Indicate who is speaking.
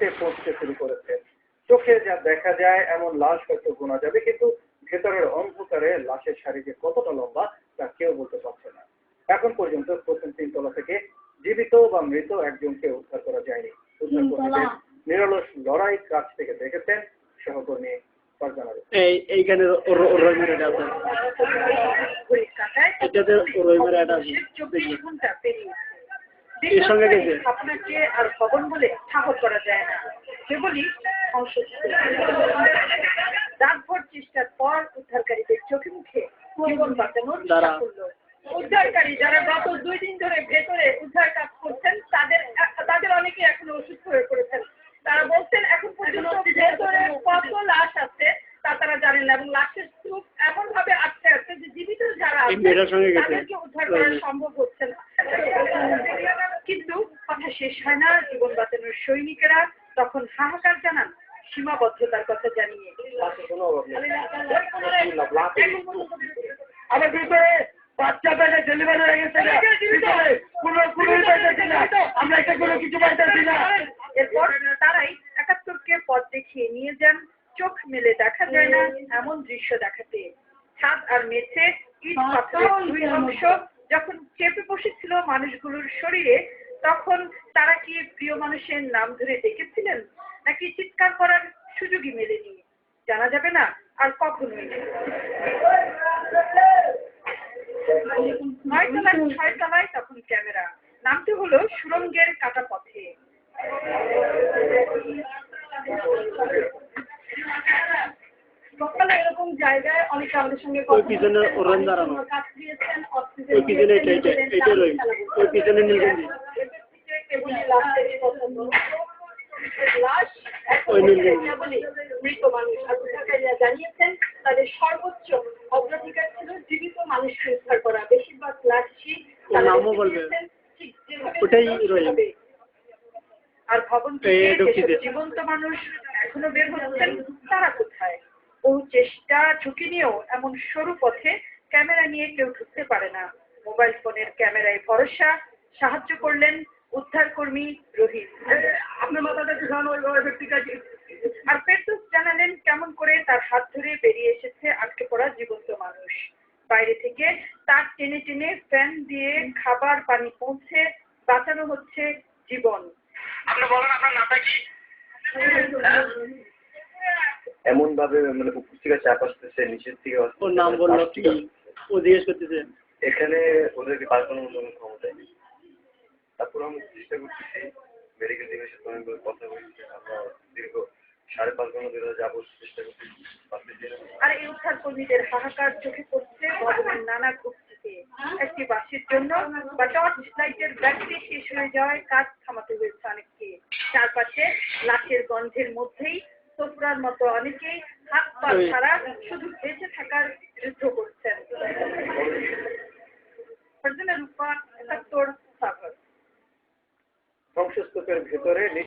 Speaker 1: পৌঁছতে পৌঁছতে শুরু করেছে। চোখে যা দেখা যায় এমন লাশ হয়তো গোনা যাবে কিন্তু ভেতরের অন্ধকারে লাশের সারি যে কতটা লম্বা তা কেউ বলতে পারছে না। এখন পর্যন্ত প্রথম তিনতলা থেকে জীবিত বা মৃত একজনকে উদ্ধার করা যায়নি। উদ্ধার নিরলস লড়াই কাছ থেকে দেখেছেন সহকর্মী ফারজানা
Speaker 2: এইখানে এটাতে এর সঙ্গে গেছে?
Speaker 3: আপনাকে আর ভবন বলে ঠাহর করা যায় না। কেবলই ধ্বংস রাতভর চেষ্টার পর উদ্ধারকারীদের চোখে মুখে জীবন বাঁচানোর সাফল্য উদ্ধারকারী যারা গত দুই দিন ধরে ভেতরে উদ্ধার কাজ করছেন তাদের তাদের অনেকে এখনও অসুস্থ হয়ে পড়েছেন। তারা বলছেন এখন পর্যন্ত ভেতরে কত লাশ আছে তা তারা জানেন না। এবং লাশের স্তূপ এমন ভাবে আটকে আছে যে জীবিত যারা আছে। তাদেরকে উদ্ধার করা সম্ভব হচ্ছে শেষ হয় না জীবন বাঁচানোর সৈনিকেরা তখন হাহাকার জানান সীমাবদ্ধতার কথা জানিয়ে।
Speaker 1: আমার ভিতরে বাচ্চা পেটে ডেলিভারি হয়ে গেছে না। কোনো কোনো পাইতেছি না। আমরা একটা কোনো কিছু পাইতেছি না।
Speaker 3: এরপর তারাই একাত্তরকে পথ দেখিয়ে নিয়ে যান। চোখ মেলে দেখা যায় না এমন দৃশ্য দেখাতে। ছাদ আর মেঝে ইট পাথরের দুই অংশ যখন চেপে বসেছিল মানুষগুলোর শরীরে তখন তারা কি প্রিয় মানুষের নাম ধরে ডেকেছিলেন? নাকি চিৎকার করার সুযোগই মেলেনি? জানা যাবে না আর কখনোই নয়তলার ছয়তলায় তখন ক্যামেরা। নামটি হলো সুরঙ্গের কাটা পথে। সকালে এরকম জায়গায় অনেকে আমাদের সঙ্গে
Speaker 2: ওই পিছনে দাঁড়ানো।
Speaker 3: কাজ দিয়েছেন অক্সিজেন
Speaker 2: ওই পিছনে এটা এটা এটা ওই পিছনে নীলগঞ্জি
Speaker 3: মৃত মানুষ। আর জানিয়েছেন তাদের সর্বোচ্চ অগ্রাধিকার ছিল জীবিত মানুষকে উদ্ধার করা। বেশিরভাগ লাশই
Speaker 2: ওর নামও বলবে।
Speaker 3: ঠিক যেভাবে
Speaker 2: ওটাই
Speaker 3: উদ্ধার আর ভবন। জীবন্ত মানুষ এখনও বের হচ্ছেন তারা কোথায়? বহু চেষ্টা ঝুঁকি নিয়েও এমন সরু পথে ক্যামেরা নিয়ে কেউ ঢুকতে পারে না। মোবাইল ফোনের ক্যামেরায় ভরসা সাহায্য করলেন উদ্ধার কর্মী রহিম
Speaker 1: আপনার মাথাটা একটু সামনে ওইভাবে ব্যক্তি
Speaker 3: আর ফেরদৌস জানালেন কেমন করে তার হাত ধরে বেরিয়ে এসেছে আটকে পড়া জীবন্ত মানুষ। বাইরে থেকে তার টেনে টেনে ফ্যান দিয়ে খাবার পানি পৌঁছে বাঁচানো হচ্ছে জীবন।
Speaker 1: আপনি বলেন আপনার নামটা কি? এমন ভাবে মানে থেকে চাপ আসতেছে নিচের থেকে
Speaker 2: ওর নাম বলল কি? ও জিজ্ঞেস করতেছে।
Speaker 1: এখানে ওদেরকে পার করানোর ক্ষমতা তারপর আমরা চেষ্টা করতেছি মেডিকেল টিমের সাথে অনেকগুলো কথা বলছি। আমরা দীর্ঘ সাড়ে পাঁচ ঘণ্টা ধরে যাব চেষ্টা করতেছি
Speaker 3: আর এই উদ্ধার কর্মীদের হাহাকার চোখে পড়ছে ভবনের নানা একটি বাসের জন্য বা টর্চ লাইটের ব্যাটারি শেষ হয়ে যাওয়ায় কাজ থামাতে হয়েছে অনেককে। চারপাশে লাশের গন্ধের মধ্যেই সোফরার মতো অনেকেই হাত পা ছাড়া শুধু বেঁচে থাকার যুদ্ধ করছেন ফারজানা রূপা একাত্তর সাগর ধ্বংসস্তূপের ভেতরে